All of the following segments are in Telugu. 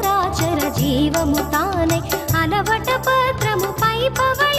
చరాచర జీవము తానై. అలవట పత్రము పై పవ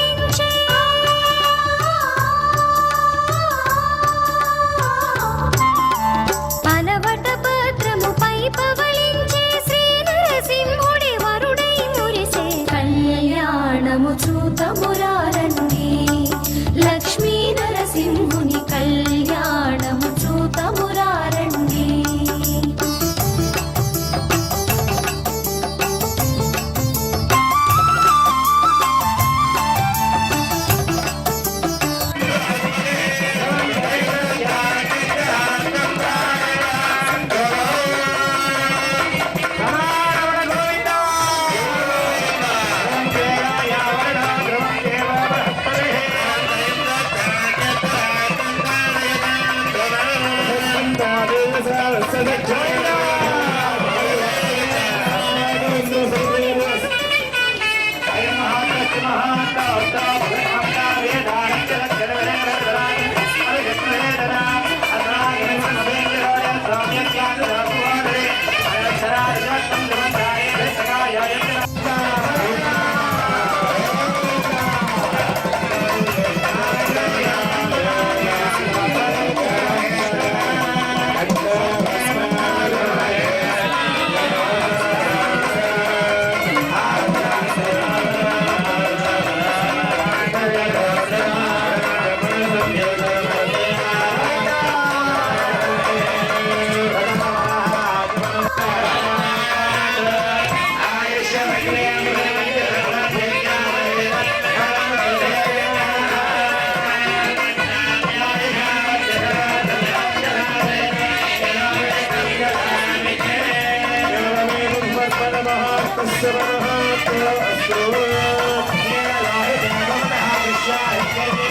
أسرى تأسرى يا العبد مضحك الشعب كبير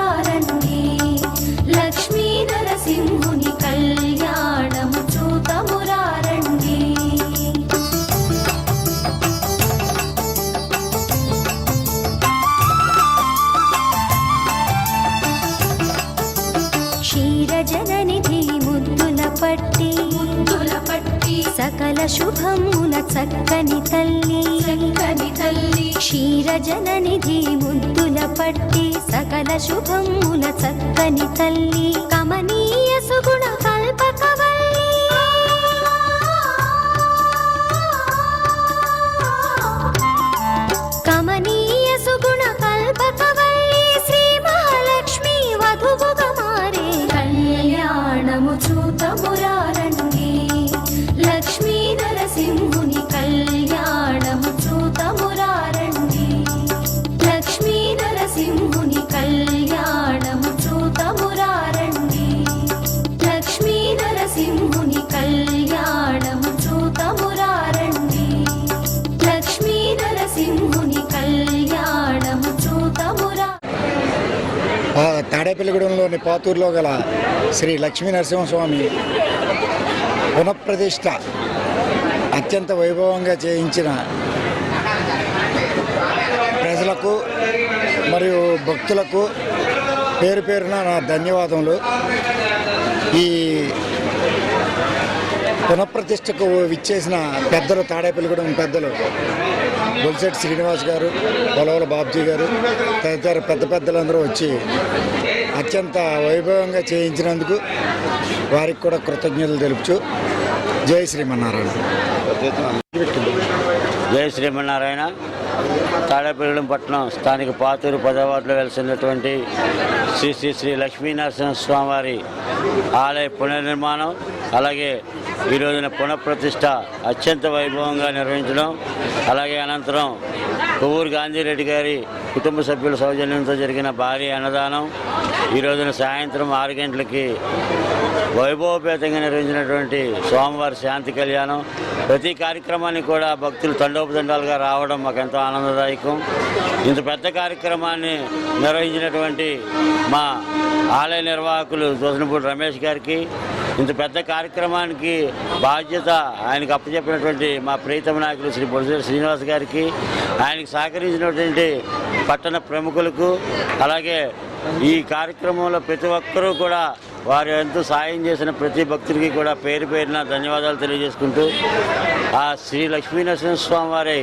శుభముల చక్కని తల్లి. చక్కని తల్లి. క్షీరజననిధి ముద్దుల పట్టి సకల శుభముల చక్కని తల్లి. కమనీయ సుగుణ కల్పకవల్లి కమనీయ సుగుణ కల్పకవల్లి శ్రీ మహాలక్ష్మి వధువుగా మారే. కళ్యాణము చూతమురారండి తాడేపల్లిగూడెంలోని పాతూరులో గల శ్రీ లక్ష్మీ నరసింహస్వామి పునఃప్రతిష్ట అత్యంత వైభవంగా చేయించిన ప్రజలకు మరియు భక్తులకు పేరు పేరున నా ధన్యవాదములు. ఈ పునఃప్రతిష్టకు విచ్చేసిన పెద్దలు తాడేపల్లిగూడెం పెద్దలు బొలిశెట్టి శ్రీనివాస్ గారు పొలవల బాబ్జీ గారు తదితర పెద్ద పెద్దలందరూ వచ్చి అత్యంత వైభవంగా చేయించినందుకు వారికి కూడా కృతజ్ఞతలు తెలుపుచు జై శ్రీమన్నారాయణ. జై శ్రీమన్నారాయణ తాడేపల్లిగూడెం పట్టణం స్థానిక పాతూరు పదవార్డులో వెలిసినటువంటి శ్రీ శ్రీ శ్రీ లక్ష్మీనరసింహ స్వామివారి ఆలయ పునర్నిర్మాణం అలాగే ఈ రోజున అత్యంత వైభవంగా నిర్వహించడం అలాగే అనంతరం కొవ్వూరు గాంధీరెడ్డి గారి కుటుంబ సభ్యుల సౌజన్యంతో జరిగిన భారీ అన్నదానం ఈ రోజున సాయంత్రం ఆరు గంటలకి వైభవపేతంగా నిర్వహించినటువంటి స్వామివారి శాంతి కళ్యాణం. ప్రతి కార్యక్రమాన్ని కూడా భక్తులు తండోపతండాలుగా రావడం మాకు ఎంతో ఆనందదాయకం. ఇంత పెద్ద కార్యక్రమాన్ని నిర్వహించినటువంటి మా ఆలయ నిర్వాహకులు దోసనపూడి రమేష్ గారికి ఇంత పెద్ద కార్యక్రమానికి బాధ్యత ఆయనకు అప్పచెప్పినటువంటి మా ప్రీతమ నాయకులు శ్రీ బొలిశెట్టి శ్రీనివాస్ గారికి ఆయనకు సహకరించినటువంటి పట్టణ ప్రముఖులకు అలాగే ఈ కార్యక్రమంలో ప్రతి ఒక్కరూ కూడా వారు ఎంతో సాయం చేసిన ప్రతి భక్తుడికి కూడా పేరు పేరున ధన్యవాదాలు తెలియజేసుకుంటూ ఆ శ్రీ లక్ష్మీనరసింహస్వామి వారి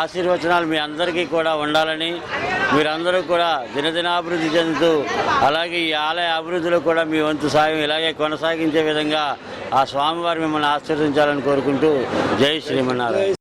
ఆశీర్వచనాలు మీ అందరికీ కూడా ఉండాలని మీరందరూ కూడా దినదినాభివృద్ధి చెందుతూ అలాగే ఈ ఆలయ అభివృద్ధిలో కూడా మీ వంతు సాయం ఇలాగే కొనసాగించే విధంగా ఆ స్వామివారు మిమ్మల్ని ఆశీర్వదించాలని కోరుకుంటూ జై శ్రీమన్నారాయణ.